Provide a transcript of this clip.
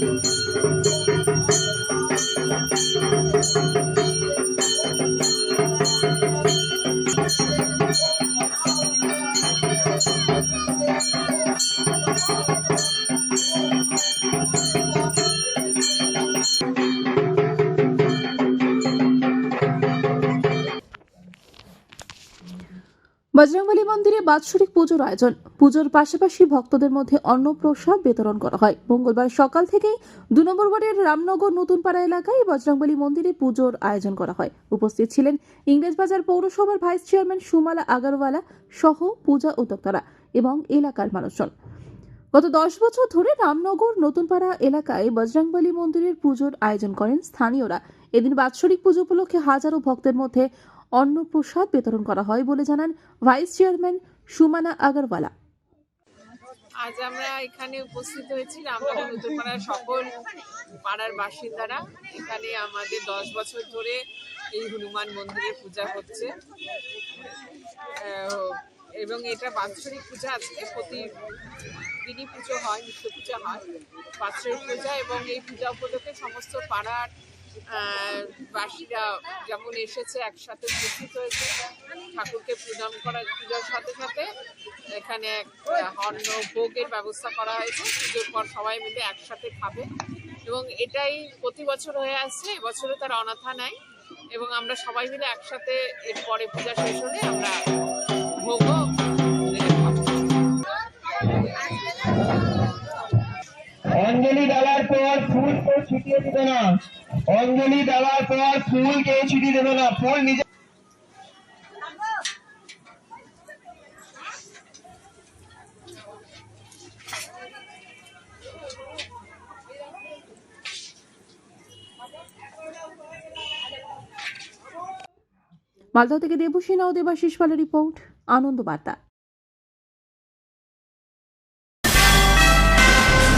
Thank you. Bajrangbali মন্দিরে বাৎসরিক পুজোর আয়োজন। পুজোর পাশাপাশি ভক্তদের মধ্যে অন্নপ্রসাদ বিতরণ করা হয়। মঙ্গলবার সকাল থেকেই দু নম্বর ওয়ার্ডের রামনগর নতুনপাড়া এলাকায় বজরংবলী মন্দিরে পুজোর আয়োজন করা হয়। উপস্থিত ছিলেন ইংরেজবাজার পৌরসভার ভাইস চেয়ারম্যান সুমালা আগারওয়ালা সহ পূজা উদ্যোক্তারা এবং এলাকার মানুষজন। গত দশ বছর ধরে রামনগর নতুনপাড়া এলাকায় বজরংবলী মন্দিরের পুজোর আয়োজন করেন স্থানীয়রা। এদিন বাৎসরিক পুজো উপলক্ষে হাজারো ভক্তের মধ্যে অন্নপ্রসাদ বিতরণ করা হয় বলে জানান ভাইস চেয়ারম্যান সুমানা আগরওয়ালা। আজ আমরা এখানে উপস্থিত হয়েছি রামনগর নতুনপাড়ার সকল পাড়ার বাসিন্দারা। এখানে আমাদের দশ বছর ধরে এই হনুমান মন্দিরে পূজা হচ্ছে। এবং এটা বাৎসরিক পূজা, আজকে প্রতি দিনই পুজো হয়, নিত্য পূজা হয়। বাৎসরিক পূজা এবং এই পূজা উপলক্ষে সমস্ত পাড়ার বাসীরা যেমন এসেছে একসাথে উপস্থিত হয়েছে, ঠাকুরকে প্রণাম করার পূজার সাথে সাথে এখানে অন্ন ভোগের ব্যবস্থা করা হয়েছে, পুজোর পর সবাই মিলে একসাথে খাবে। এবং এটাই প্রতি বছর হয়ে আসছে, এবছরও তার অনাথা নাই। এবং আমরা সবাই মিলে একসাথে এরপরে পূজা শেষ হলে আমরা ভোগও অঞ্জলি দেওয়ার পর ফুল কেউ ছিটিয়ে দিবে না। অঞ্জলি দেওয়ার পর ফুল কেউ ছিটিয়ে দেবে না, ফুল নিজে মালদহ থেকে দেবসেনা ও দেবাশিস পালের রিপোর্ট, আনন্দ বার্তা।